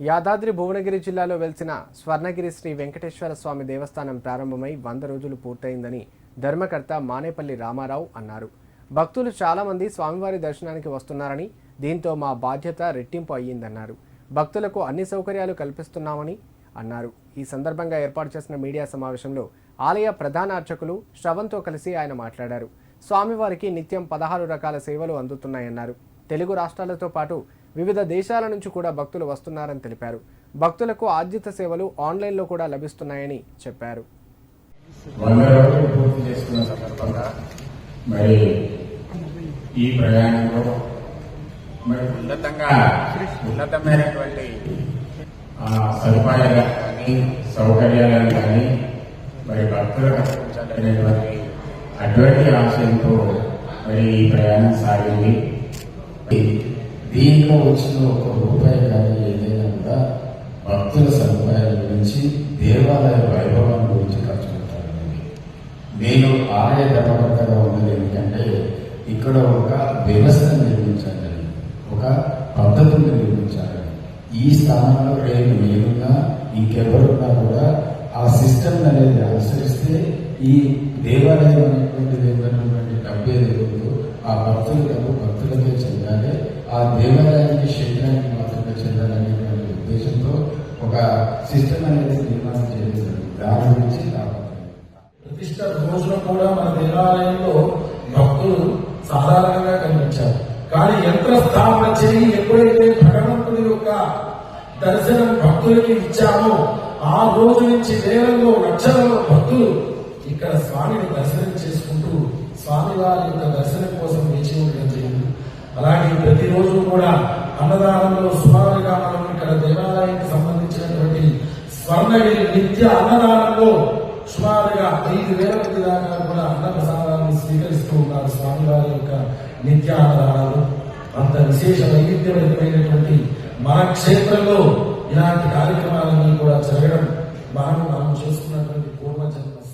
యాదాద్రి భువనగిరి జిల్లాలో వెలిసిన స్వర్ణగిరి శ్రీ వెంకటేశ్వర స్వామి దేవస్థానం ప్రారంభమై వంద రోజులు పూర్తయిందని ధర్మకర్త మానేపల్లి రామారావు అన్నారు. భక్తులు చాలామంది స్వామివారి దర్శనానికి వస్తున్నారని దీంతో మా బాధ్యత రెట్టింపు అయ్యిందన్నారు. భక్తులకు అన్ని సౌకర్యాలు కల్పిస్తున్నామని అన్నారు. ఈ సందర్భంగా ఏర్పాటు చేసిన మీడియా సమావేశంలో ఆలయ ప్రధాన అర్చకులు శ్రవంతో కలిసి ఆయన మాట్లాడారు. స్వామివారికి నిత్యం పదహారు రకాల సేవలు అందుతున్నాయన్నారు. తెలుగు రాష్ట్రాలతో పాటు వివిధ దేశాల నుంచి కూడా భక్తులు వస్తున్నారని తెలిపారు. భక్తులకు ఆద్యత సేవలు ఆన్లైన్లో కూడా లభిస్తున్నాయని చెప్పారు. మరి ఈ ప్రయాణంలో మరి ఉన్నతంగా ఉన్నతమైనటువంటి కానీ సౌకర్యాలను కానీ మరి భక్తులకు అందించాలనేటువంటి అటువంటి ఆశయంతో మరి ఈ ప్రయాణం సాగింది. దీంట్లో వచ్చిన ఒక రూపాయి కానీ ఏదైనా కూడా భక్తుల సదుపాయాల గురించి దేవాలయ వైభవం గురించి ఖర్చు పెట్టాలండి నేను ఆలయ ధర్మకర్తగా ఉన్నది ఎందుకంటే ఇక్కడ ఒక వ్యవస్థ నిర్మించాలని ఒక పద్ధతులు నిర్మించాలని. ఈ స్థానంలో రేపు నేనున్నా ఇంకెవరున్నా కూడా ఆ సిస్టమ్ అనేది అనుసరిస్తే ఈ దేవాలయం అనేటువంటిది ఏంటన్నటువంటి డబ్బు ఏదైతే ఆ భక్తులకు భక్తులకు ఆ దేవాలయానికి శరీరానికి మాత్రమే చెందాలనే ఉద్దేశంతో ఒక సిస్టమ్ అనేది నిర్మాణం చేయడం దాని గురించి ప్రతిష్ట రోజున కూడా మన దేవాలయంలో భక్తులు సాధారణంగా కనిపించారు. కానీ యంత్ర స్థాపన చేయి ఎప్పుడైతే భగవంతుడి యొక్క దర్శనం భక్తులకి ఇచ్చామో ఆ రోజు నుంచి వేలలో లక్షలలో భక్తులు ఇక్కడ స్వామిని దర్శనం చేసుకుంటూ స్వామివారి యొక్క దర్శనం కోసం వేచి ఉండడం జరిగింది. కానీ ప్రతిరోజు కూడా అన్నదానంలో సుమారుగా మనం ఇక్కడ దేవాలయానికి సంబంధించినటువంటి స్వర్ణగిరి నిత్య అన్నదానంలో సుమారుగా ఐదు వేల మంది దాకా కూడా అన్న ప్రసాదాన్ని స్వీకరిస్తూ ఉన్నారు స్వామివారి యొక్క నిత్య అన్నదానాలు అంత విశేష వైవిధ్యమైనటువంటి మన క్షేత్రంలో ఇలాంటి కార్యక్రమాలన్నీ కూడా జరగడం మనం మనం చేసుకున్నటువంటి పూర్వజన్మ